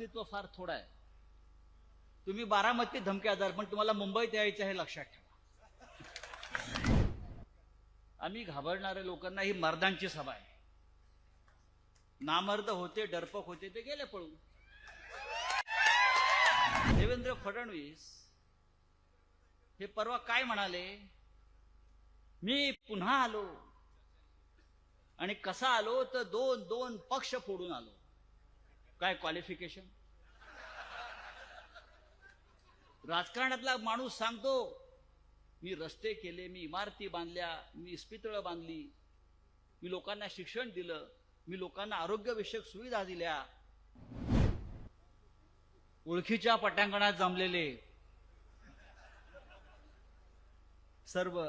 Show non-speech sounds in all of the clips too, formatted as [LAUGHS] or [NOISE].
अस्तित्व फार थोडं आहे. तुम्ही बारामती धमक्यादार पण तुम्हाला मुंबईत यायचं हे लक्षात ठेवा. आम्ही घाबरणाऱ्या लोकांना ही मर्दांची सभा आहे. नामर्द होते डरपक होते ते गेले पळून. देवेंद्र फडणवीस हे परवा काय म्हणाले? मी पुन्हा आलो. आणि कसा आलो? तर दोन दोन पक्ष फोडून आलो. काय क्वालिफिकेशन राजकारणातला माणूस सांगतो मी रस्ते केले मी इमारती बांधल्या मी इस्पितळं बांधली मी लोकांना शिक्षण दिलं मी लोकांना आरोग्यविषयक सुविधा दिल्या. ओळखीच्या पटांगणात जमलेले सर्व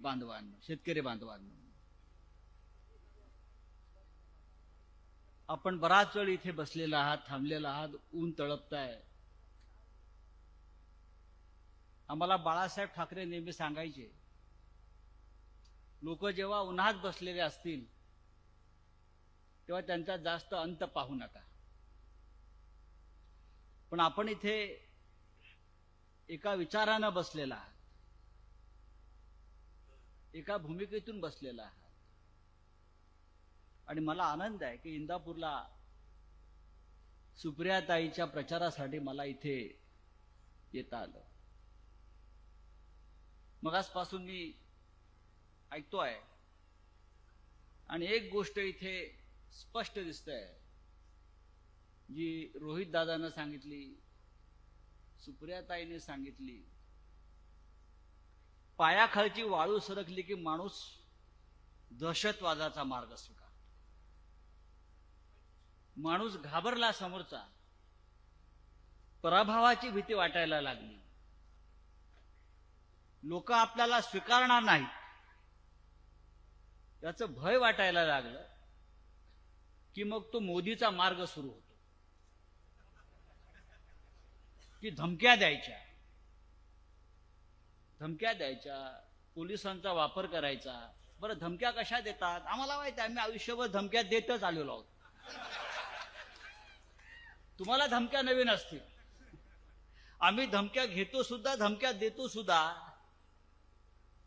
बांधवांना शेतकरी बांधवांना आपण बराच वेळ इथे बसलेला आहात थांबलेला आहात ऊन तळपताय. आम्हाला बाळासाहेब ठाकरे नेहमी सांगायचे लोक जेव्हा उन्हात बसलेले असतील तेव्हा त्यांचा जास्त अंत पाहू नका. पण आपण इथे एका विचारानं बसलेला आहात एका भूमिकेतून बसलेला आहात. आणि मला आनंद आहे की इंदापूरला सुप्रियाताईच्या प्रचारासाठी मला इथे येता आलं. मगासपासून मी ऐकतोय. आणि एक गोष्ट इथे स्पष्ट दिसतंय. जी रोहित दादानं सांगितली सुप्रियाताईने सांगितली पायाखालची वाळू सरकली की माणूस दहशतवादाचा मार्ग स्वीकार माणूस घाबरला समोरचा पराभवाची भीती वाटायला लागली. लोक आपल्याला स्वीकारणार नाहीत. याचं भय वाटायला लागलं की मग तो मोदीचा मार्ग सुरू होतो. की धमक्या द्यायच्या. धमक्या द्यायच्या पोलिसांचा वापर करायचा. बरं धमक्या कशा देतात? आम्हाला माहिती आहे आम्ही आयुष्यभर धमक्या देतच आलेलो आहोत. तुम्हाला धमक्या नवीन असतील. आम्ही धमक्या घेतो सुद्धा धमक्या देतो सुद्धा.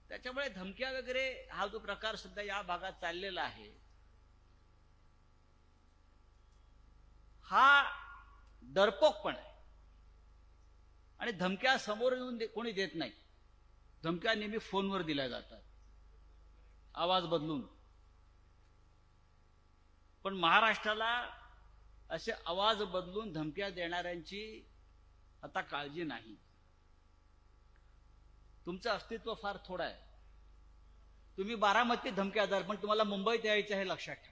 त्याच्यामुळे धमक्या वगैरे हा जो प्रकार सुद्धा या भागात चाललेला आहे. हा डरपोक पण आहे. आणि धमक्या समोर येऊन दे- कोणी देत नाही. धमक्या नेहमी फोनवर दिल्या जातात. आवाज बदलून. पण महाराष्ट्राला असे आवाज बदलून धमक्या देणाऱ्यांची आता काळजी नाही. तुमचं अस्तित्व फार थोडं आहे. तुम्ही बारामती धमक्यादार पण तुम्हाला मुंबईत यायचं हे लक्षात ठेवा.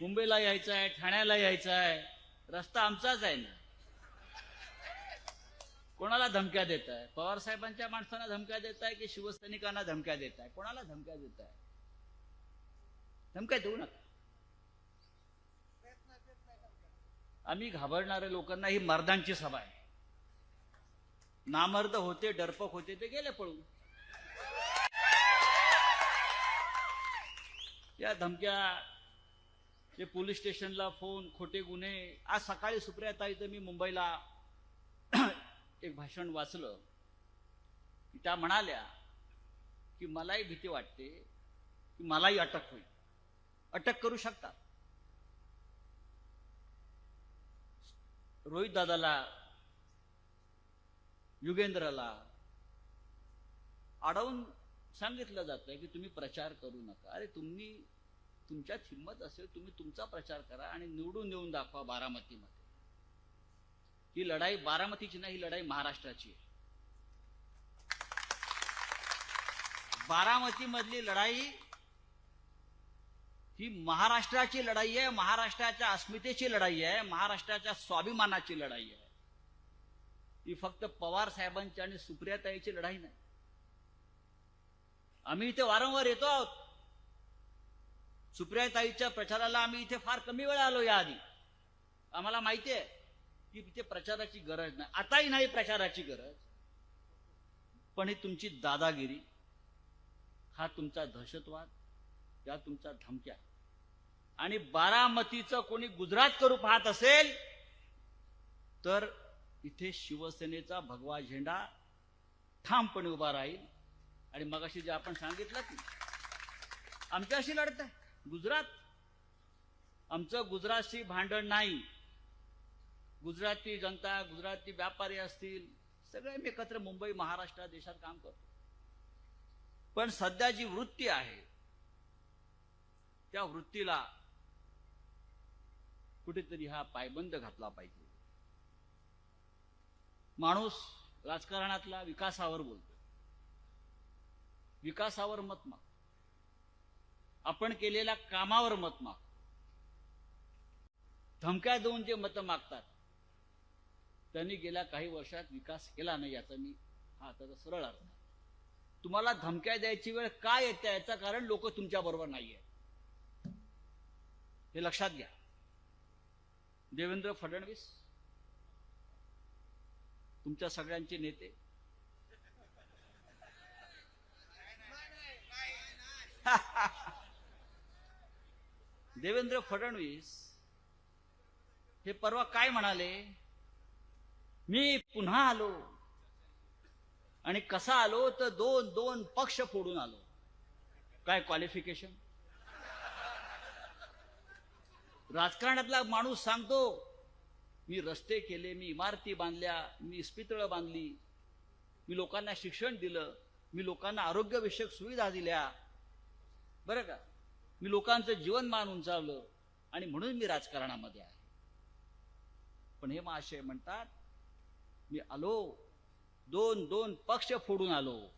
मुंबईला यायचं आहे ठाण्याला यायचं आहे रस्ता आमचाच आहे ना. कोणाला धमक्या देत आहे पवार साहेबांच्या माणसांना धमक्या देत आहे की शिवसैनिकांना धमक्या देत आहे कोणाला धमक्या देत आहे धमक्या देऊ नका. आम्ही घाबरणाऱ्या लोकांना ही मर्दांची सभा आहे. नामर्द होते डरपक होते ते गेले पळून. या धमक्या ते पोलीस स्टेशनला फोन खोटे गुन्हे आज सकाळी सुप्रिया ताईचं मी मुंबईला [CLEARS THROAT] एक भाषण वाचलं. त्या म्हणाल्या की मलाही भीती वाटते की मलाही अटक होईल. अटक करू शकता रोहित दादाला युगेंद्रला अडवून सांगितलं जातंय की तुम्ही प्रचार करू नका. अरे तुम्ही तुमच्यात हिंमत असेल तुम्ही तुमचा प्रचार करा आणि निवडून देऊन दाखवा बारामतीमध्ये. ही लढाई बारामतीची नाही ही लढाई महाराष्ट्राची आहे. बारामती मधली लढाई ही महाराष्ट्राची लढाई आहे महाराष्ट्राच्या अस्मितेची लढाई आहे महाराष्ट्राच्या स्वाभिमानाची लढाई आहे. ही फक्त पवार साहेबांची आणि सुप्रियाताईची लढाई नाही. आम्ही इथे वारंवार येतो आहोत. सुप्रियाताईच्या प्रचाराला आम्ही इथे फार कमी वेळा आलो याआधी आम्हाला माहिती आहे की इथे प्रचाराची गरज नाही. आताही नाही प्रचाराची गरज. पण ही तुमची दादागिरी हा तुमचा दहशतवाद या तुमचा धमक्या. आणि बारामतीचं कोणी गुजरात करू पाहत असेल तर इथे शिवसेनेचा भगवा झेंडा ठामपणे उभा राहील. आणि मगाशी जे आपण सांगितलं की आमच्याशी लढत आहे. गुजरात आमचं गुजरातशी भांडण नाही. गुजराती जनता गुजराती व्यापारी असतील सगळे मी एकत्र मुंबई महाराष्ट्र देशात काम करतो. पण सध्या जी वृत्ती आहे त्या वृत्तीला कुठेतरी हा पायबंद घातला पाहिजे. माणूस राजकारणातला विकासावर बोलतो. विकासावर मत माग. आपण केलेल्या कामावर मत माग. धमक्या देऊन जे मतं मागतात त्यांनी गेल्या काही वर्षात विकास केला नाही याचा मी हा त्याचा सरळ अर्थ. तुम्हाला धमक्या द्यायची वेळ काय येते याचं कारण लोक तुमच्या बरोबर नाहीये. हे लक्षात घ्या. देवेंद्र फडणवीस तुमच्या सगळ्यांचे नेते. [LAUGHS] देवेंद्र फडणवीस हे परवा काय म्हणाले? मी पुन्हा आलो आणि कसा आलो तर दोन दोन पक्ष फोडून आलो. काय क्वालिफिकेशन राजकारणातला माणूस सांगतो मी रस्ते केले मी इमारती बांधल्या मी इस्पितळं बांधली मी लोकांना शिक्षण दिलं मी लोकांना आरोग्यविषयक सुविधा दिल्या. बरं का? मी लोकांचं जीवनमान उंचावलं आणि म्हणून मी राजकारणामध्ये आहे. पण हे महाशय म्हणतात मी आलो दोन दोन पक्ष फोडून आलो.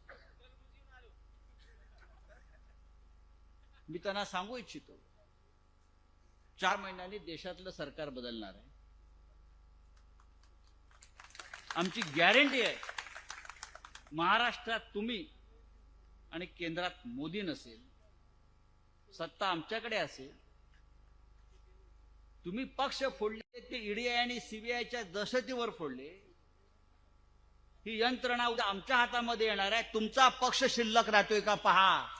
मी त्यांना सांगू इच्छितो. चार महिन्यांनी देशातलं सरकार बदलणार आहे. आमची गॅरंटी आहे महाराष्ट्रात तुम्ही आणि केंद्रात मोदी नसेल सत्ता आमच्याकडे असेल तुम्ही पक्ष फोडले ते ईडीआय आणि सीबीआयच्या दहशतीवर फोडले ही यंत्रणा उद्या आमच्या हातामध्ये येणार आहे तुमचा पक्ष शिल्लक राहतोय का पहा.